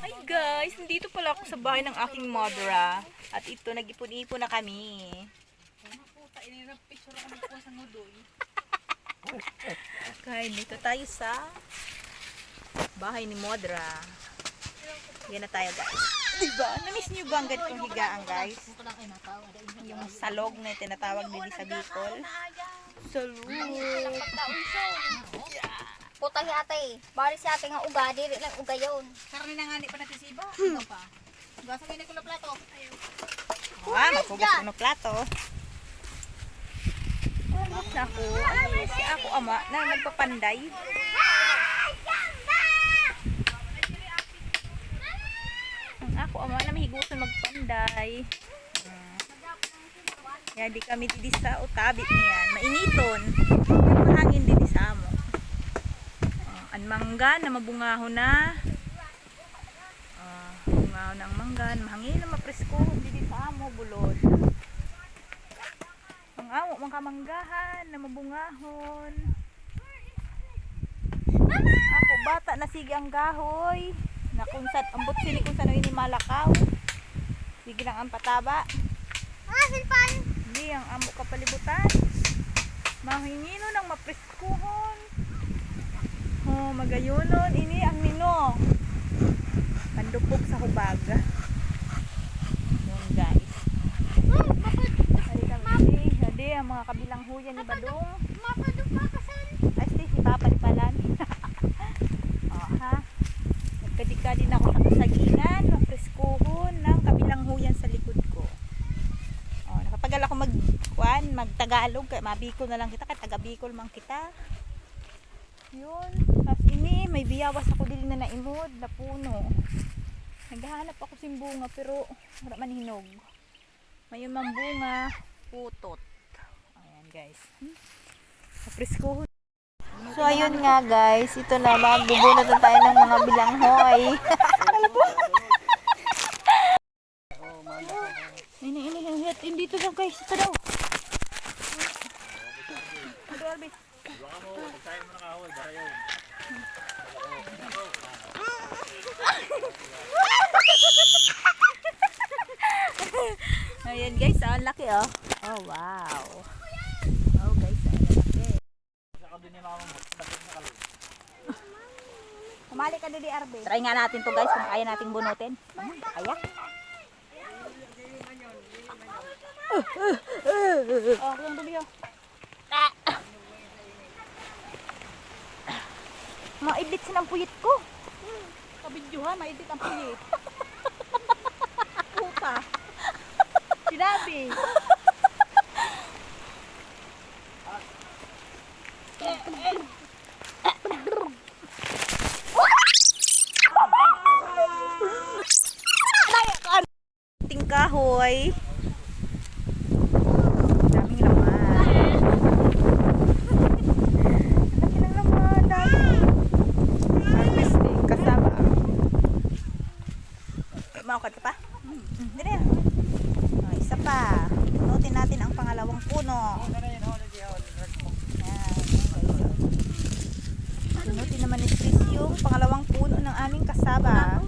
Hi guys, nandito pala ako sa bahay ng aking mother ah. At ito, nag-ipon-ipon na kami. Kaya dito tayo sa bahay ni Modra. Yan na tayo guys. Diba? Na-miss nyo ba ang ganitong higaan guys? Yung salog na tinatawag din sa Bicol. Salog. Putang si ate. Bari si ate nga uga, dili lang uga yun. Karni na nga ni pa natin si iba. Ano pa? Gasa mo ko na plato. Ah, magpugas ko ng plato. Naku, ano yun si ako ama na nagpapanday. Ang ako ama na mahigusan magpanday. Kaya di kami didi sa utabit niyan. Mainiton. Mahangin didi sa amo. Ah, ang mangga na mabungaho na. Ah, bungaho na ang manggan. Mahangin na mapresko. Didi sa amo bulod. Ang amo mga kamanggahan na mabungahon. Ako bata na sige ang gahoy. Na kung sa ambot sili kung sano ini malakaw. Sige lang ang pataba. Ah! Hindi ang amo kapalibutan. Mahingino ng mapreskuhon. Oh, magayonon ini ang nino. Pandupog sa hubag. Yun guys. Hali kami di. Hali ang mga kabilang huyan ni Badong. Ay, stay si Papa ni Palan. oh, ha? Nagkadika din ako sa kasagingan, mapreskuhon ng kabilang huyan sa likod ko. Oh, nakapagal ako mag kuan, magtagalog, kaya mabikol na lang kita, kaya taga Bicol man kita. Yun. Tapos ini, may biyawas ako din na naimod na puno. Naghahanap ako sin bunga pero wala man hinog. May mang bunga, putot. Ayan guys. Hmm? So ayun nga guys, ito na magbubunot na tayo ng mga bilanghoy. ini ini hit ini dito guys, ito daw. Ito Albi. Ayan guys, ah, ang laki oh. Oh wow. Oh guys, ang laki. Kumali ka din di Arbe. Try nga natin to guys kung kaya nating bunutin. Kaya? Oh, yung dubi oh. Maidlit sinang puyit ko. Kabidyohan, maidit ang pili. Puta. Sinabi. Kahoy. Daming laman. Laki ng laman, dami. Harvesting kasama. Maukad ka pa? Hmm. Dili. Oh, isa pa. Nutin natin ang pangalawang puno. Yan. Sunutin naman ni Chris yung pangalawang puno ng aming kasaba.